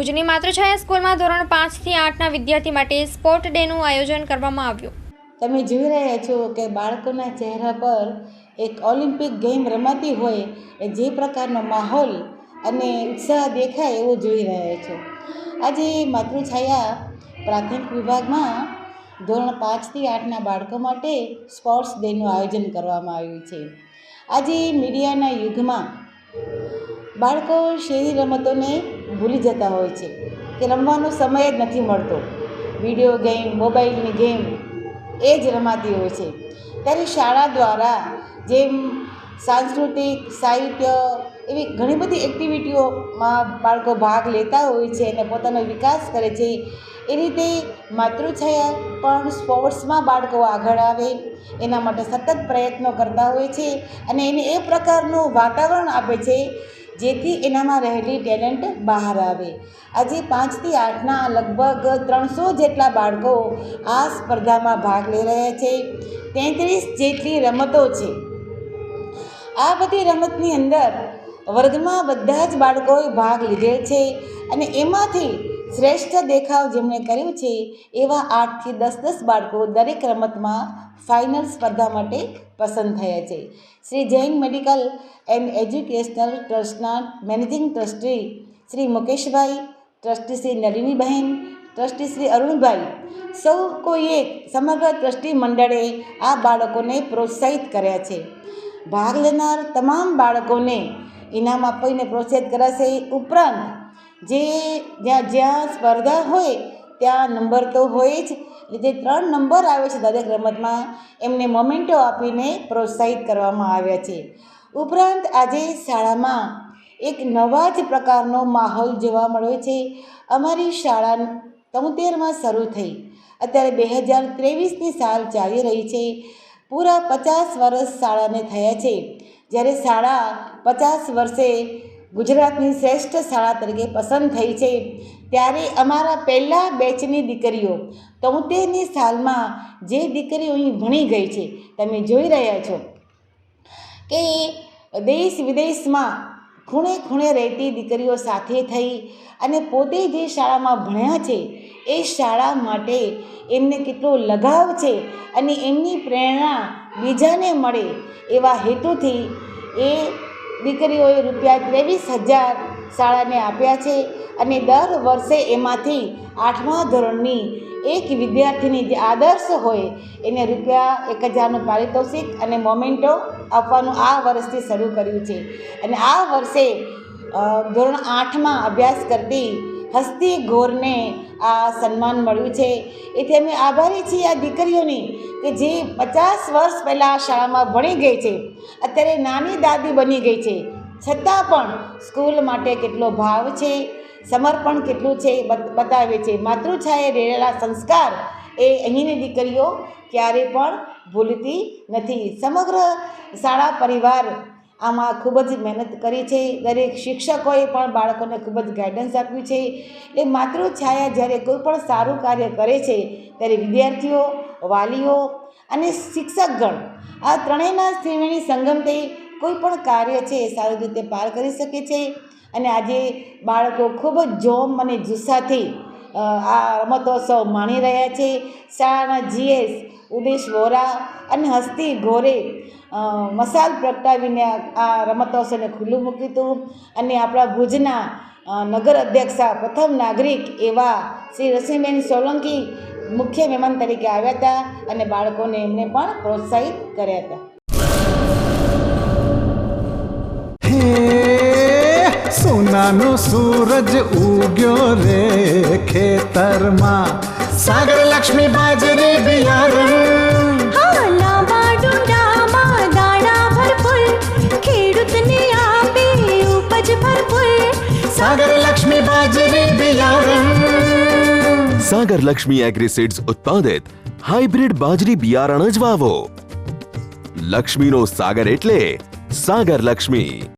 ભુજની માતૃછાયા સ્કૂલમાં ધોરણ પાંચથી આઠના વિદ્યાર્થી માટે સ્પોર્ટ ડેનું આયોજન કરવામાં આવ્યું. તમે જોઈ રહ્યા છો કે બાળકોના ચહેરા પર એક ઓલિમ્પિક ગેમ રમાતી હોય એ જે પ્રકારનો માહોલ અને ઉત્સાહ દેખાય એવું જોઈ રહ્યા છો. આજે માતૃછાયા પ્રાથમિક વિભાગમાં ધોરણ પાંચથી આઠના બાળકો માટે સ્પોર્ટ્સ ડેનું આયોજન કરવામાં આવ્યું છે. આજે મીડિયાના યુગમાં બાળકો શહેરી રમતોને ભૂલી જતા હોય છે કે રમવાનો સમય જ નથી મળતો. વીડિયો ગેમ, મોબાઈલની ગેમ એ જ રમાતી હોય છે. ત્યારે શાળા દ્વારા જેમ સાંસ્કૃતિક, સાહિત્ય એવી ઘણી બધી એક્ટિવિટીઓમાં બાળકો ભાગ લેતા હોય છે અને પોતાનો વિકાસ કરે છે. એ રીતે માતૃછાયા પણ સ્પોર્ટ્સમાં બાળકો આગળ આવે, એના માટે સતત પ્રયત્નો કરતા હોય છે અને એને એ પ્રકારનું વાતાવરણ આપે છે જેથી એનામાં રહેલી ટેલેન્ટ બહાર આવે. આજે પાંચથી આઠના લગભગ ત્રણસો જેટલા બાળકો આ સ્પર્ધામાં ભાગ લઈ રહ્યા છે. તેત્રીસ જેટલી રમતો છે. આ બધી રમતની અંદર વર્ગમાં બધા જ બાળકોએ ભાગ લીધેલ છે અને એમાંથી શ્રેષ્ઠ દેખાવ જેમણે કર્યું છે એવા આઠથી દસ દસ બાળકો દરેક રમતમાં ફાઇનલ સ્પર્ધા માટે પસંદ થયા છે. Shri Jain medical and educational ટ્રસ્ટના managing trustee Shri Mukeshbhai, trustee Shri Nalinibahen, trustee Shri Arunbhai, સૌ કોઈએ સમગ્ર ટ્રસ્ટી મંડળે આ બાળકોને પ્રોત્સાહિત કર્યા છે. ભાગ લેનાર તમામ બાળકોને ઇનામ આપીને પ્રોત્સાહિત કરાશે. ઉપરાંત જે જ્યાં જ્યાં સ્પર્ધા હોય ત્યાં નંબર તો હોય જ જે ત્રણ નંબર આવે છે દરેક રમતમાં, એમને મોમેન્ટો આપીને પ્રોત્સાહિત કરવામાં આવ્યા છે. ઉપરાંત આજે શાળામાં એક નવા જ પ્રકારનો માહોલ જોવા મળ્યો છે. અમારી શાળા તોતેરમાં શરૂ થઈ. અત્યારે બે હજાર ત્રેવીસની સાલ ચાલી રહી છે. પૂરા પચાસ વર્ષ શાળાને થયા છે. જ્યારે શાળા પચાસ વર્ષે ગુજરાતની શ્રેષ્ઠ શાળા તરીકે પસંદ થઈ છે. ત્યારે અમારા પહેલાં બેચની દીકરીઓ તોતેરની સાલમાં જે દીકરીઓ અહીં ભણી ગઈ છે, તમે જોઈ રહ્યા છો કે દેશ વિદેશમાં ખૂણે ખૂણે રહેતી દીકરીઓ સાથે થઈ અને પોતે જે શાળામાં ભણ્યા છે, એ શાળા માટે એમને કેટલો લગાવ છે અને એમની પ્રેરણા બીજાને મળે એવા હેતુથી એ દીકરીઓએ રૂપિયા ત્રેવીસ હજાર શાળાને આપ્યા છે અને દર વર્ષે એમાંથી આઠમા ધોરણની એક વિદ્યાર્થીની જે આદર્શ હોય એને રૂપિયા એક હજારનું પારિતોષિક અને મોમેન્ટો આપવાનું આ વર્ષથી શરૂ કર્યું છે. અને આ વર્ષે ધોરણ આઠમાં અભ્યાસ કરતી હસ્તી ગોરને આ સન્માન મળ્યું છે. એથી અમે આભારી છીએ આ દીકરીઓની કે જે પચાસ વર્ષ પહેલાં શાળામાં ભણી ગઈ છે. અત્યારે નાની દાદી બની ગઈ છે. છતાં પણ સ્કૂલ માટે કેટલો ભાવ છે, સમર્પણ કેટલું છે એ બતાવે છે. માતૃછાએ રહેલા સંસ્કાર એ અહીંની દીકરીઓ ક્યારે પણ ભૂલતી નથી. સમગ્ર શાળા પરિવાર આમાં ખૂબ જ મહેનત કરી છે. દરેક શિક્ષકોએ પણ બાળકોને ખૂબ જ ગાઈડન્સ આપ્યું છે. એ માતૃછાયા જ્યારે કોઈ પણ સારું કાર્ય કરે છે, ત્યારે વિદ્યાર્થીઓ, વાલીઓ અને શિક્ષકગણ આ ત્રણેયના ત્રિવેણી સંગમથી કોઈ પણ કાર્ય છે એ સારી રીતે પાર કરી શકે છે. અને આજે બાળકો ખૂબ જ જોમ અને જુસ્સાથી આ રમતોત્સવ માણી રહ્યા છે. શાળાના જીએસ ઉદેશ વોરા અને હસ્તી ઘોરે મસાલ પ્રગટાવીને આ રમતોત્સવને ખુલ્લું મૂક્યું. હતું અને આપણા ભુજના નગર અધ્યક્ષા પ્રથમ નાગરિક એવા શ્રી રસીબેન સોલંકી મુખ્ય મહેમાન તરીકે આવ્યા હતા અને બાળકોને એમને પણ પ્રોત્સાહિત કર્યા હતા. સોનાનો સૂરજ ઉગ્યો રે ખેતરમાં સાગર લક્ષ્મી બાજરી બિયારણ હા લાંબા ડુંડામાં દાણા ભરપૂર ખેડૂતને આપે ઉપજ ભરપૂર સાગર લક્ષ્મી બાજરી બિયારણ સાગર લક્ષ્મી એગ્રીસીડ્સ ઉત્પાદિત હાઇબ્રિડ બાજરી બિયારણ જ વાવો લક્ષ્મીનો સાગર એટલે સાગર લક્ષ્મી